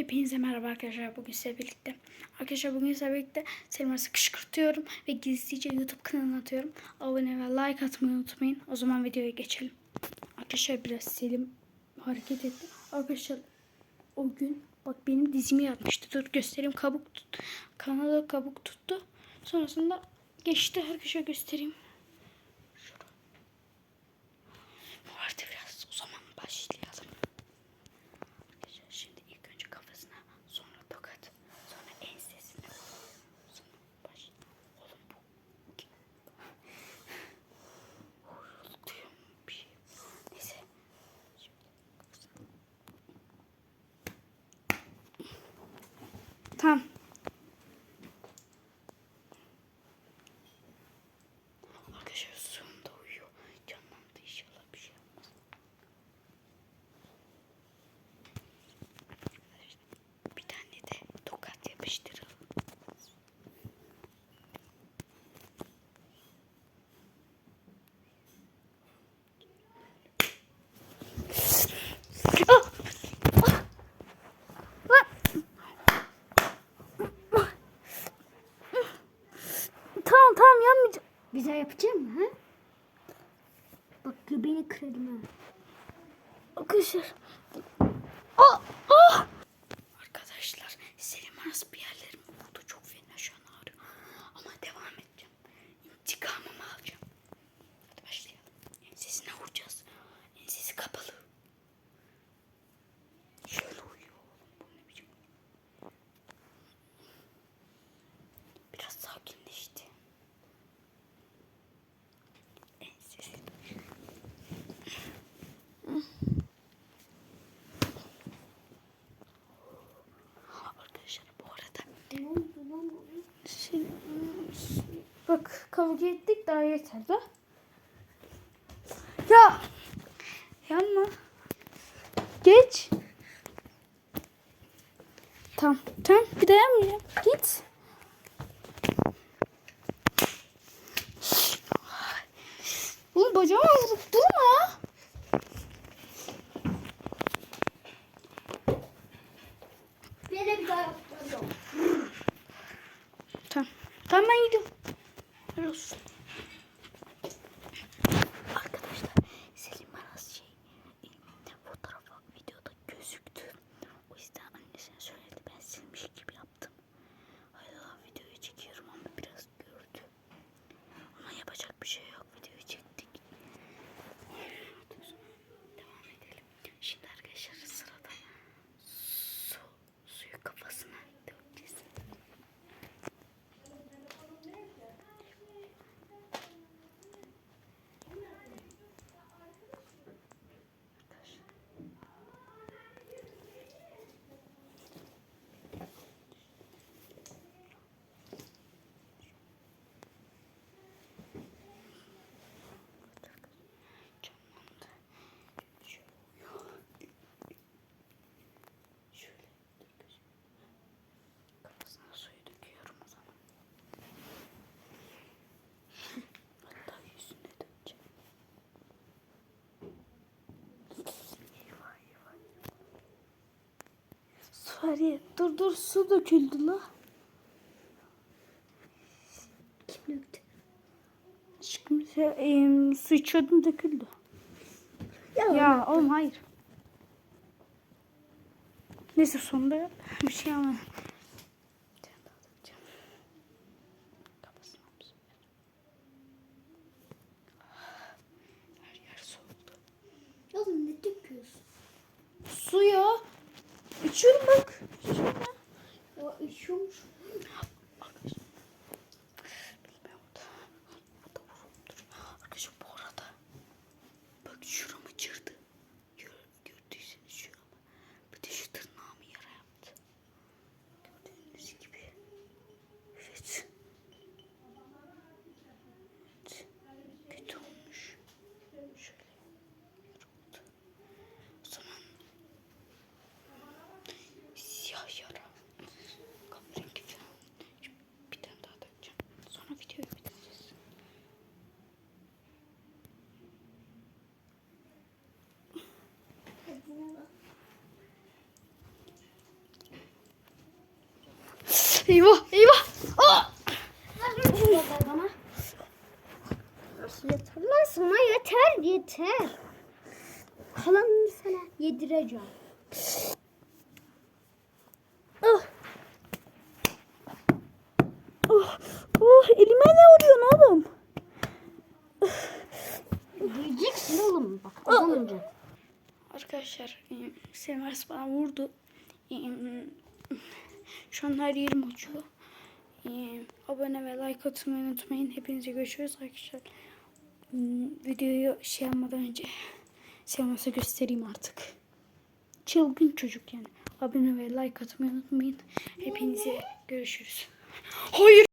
Hepinize merhaba arkadaşlar. Bugün size birlikte. Arkadaşlar bugün size birlikte Selmas'ı kışkırtıyorum ve gizlice YouTube kanalına atıyorum. Abone ve like atmayı unutmayın. O zaman videoya geçelim. Arkadaşlar biraz Selim hareket etti. Arkadaşlar o gün bak benim dizimi yapmıştı. Dur göstereyim. Kabuk tut. Kanada kabuk tuttu. Sonrasında geçti. Arkadaşlar göstereyim. Şurada. Vardı biraz. O zaman başlayalım. Tamam. Daha yapacağım mı? Ha? Bak göbeğini kırarım ha. Arkadaşlar. Ah! Ah! Arkadaşlar Selim Aras bir yerlerim Şey, bak kavga ettik daha yeter de. Ya yanma. Geç. Tamam tamam bir daha yanmayacağım. Git. Tamam. Ben gidiyorum. Helal olsun. Arkadaşlar Selim Aras şey fotoğrafa videoda gözüktü. O yüzden annesine söyledi. Ben silmiş gibi yaptım. Hala videoyu çekiyorum ama biraz gördü. Ama yapacak bir şey yok. Videoyu çektik. Devam edelim. Şimdi arkadaşlar sırada su, suyu kafasına dökeceğiz. Canlandı. Şöyle uyuyor. Şöyle dur Kafasına suyu döküyorum o zaman. Hatta yüzüne dökeceğim. Eyvah eyvah. Sariye dur dur su döküldü la. Kim döktü? Aşkım sen, em, su içiyordun döküldü. Ya, Ya oğlum hayır. Neyse sonunda bir şey ama. Oğlum ne döküyorsun? Su ya. İçiyorum bak. İçiyorum ya. Ya Eyvah eyvah. Aa! lan sana yeter yeter. Kalanını sana yedireceğim. Ah. Oh, oh, elime ne vuruyorsun oğlum? Yiyeceksin oğlum bak kazanınca. Arkadaşlar e, Selmers bana vurdu. Şu an her yerim acıyor. E, Abone ve like atmayı unutmayın. Hepinize görüşürüz arkadaşlar. Hmm, Videoyu şey yapmadan önce Selmers'a göstereyim artık. Çılgın çocuk yani. Abone ve like atmayı unutmayın. Hepinize görüşürüz. Hayır.